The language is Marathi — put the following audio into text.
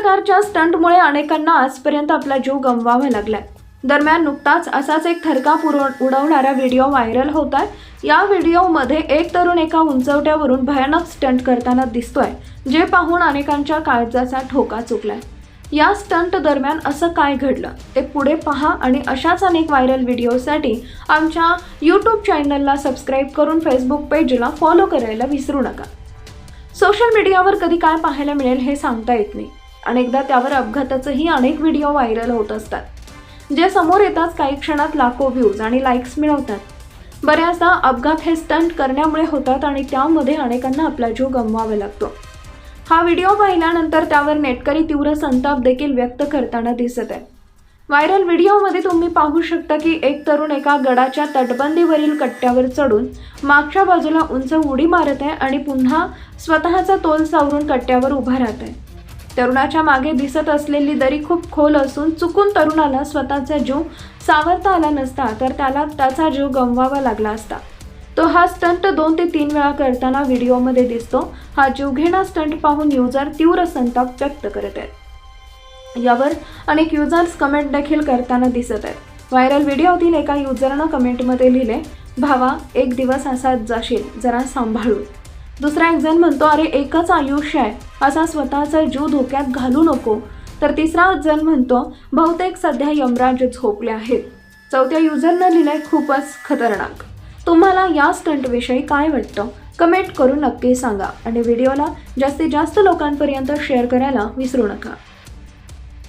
प्रकारच्या स्टंटमुळे अनेकांना आजपर्यंत आपला जीव गमवावा लागलाय. दरम्यान नुकताच असाच एक थरका उडवणारा व्हिडिओ व्हायरल होत आहे या व्हिडिओमध्ये एक तरुण एका उंचवट्यावरून भयानक स्टंट करताना दिसतोय जे पाहून अनेकांच्या काळजाचा ठोका चुकलाय. या स्टंट दरम्यान असं काय घडलं ते पुढे पहा आणि अशाच अनेक व्हायरल व्हिडिओसाठी आमच्या यूट्यूब चॅनलला सबस्क्राईब करून फेसबुक पेजला फॉलो करायला विसरू नका. सोशल मीडियावर कधी काय पाहायला मिळेल हे सांगता येत नाही. अनेकदा त्यावर अपघाताचंही अनेक व्हिडिओ व्हायरल होत असतात. जे समोर येताच काही क्षणात लाखो व्ह्यूज आणि लाईक्स मिळवतात. बऱ्याचदा अपघात हे स्टंट करण्यामुळे होतात आणि त्यामध्ये अनेकांना आपला जीव गमवावा लागतो. हा व्हिडिओ पाहिल्यानंतर त्यावर नेटकरी तीव्र संताप देखील व्यक्त करताना दिसत आहे. व्हायरल व्हिडिओमध्ये तुम्ही पाहू शकता की एक तरुण एका गडाच्या तटबंदीवरील कट्ट्यावर चढून मागच्या बाजूला उंच उडी मारत आहे आणि पुन्हा स्वतःचा तोल सावरून कट्ट्यावर उभा राहत आहे. तरुणाच्या मागे दिसत असलेली दरी खूप खोल असून चुकून तरुणाला स्वतःचा जीव सावरता आला नसता तर त्याला त्याचा जीव गमवावा लागला असता. तो हा स्टंट दोन ते तीन वेळा करताना व्हिडिओमध्ये दिसतो. हा जीवघेणा स्टंट पाहून युजर तीव्र संताप व्यक्त करत आहेत. यावर अनेक युजर्स कमेंट देखील करताना दिसत आहेत. व्हायरल व्हिडिओतील एका युजरनं कमेंटमध्ये लिहिले भावा एक दिवस असा जाशील जरा सांभाळून. दुसरा एक जण म्हणतो अरे एकच आयुष्य आहे. असा स्वतःचा जीव धोक्यात घालू नको. तर तिसरा जण म्हणतो बहुतेक सध्या यमराज झोपले आहेत. चौथ्या युजरनं लिहिलंय खूपच खतरनाक. तुम्हाला या स्टंटविषयी काय वाटतं? कमेंट करून नक्की सांगा. आणि व्हिडिओला जास्तीत जास्त लोकांपर्यंत शेअर करायला विसरू नका.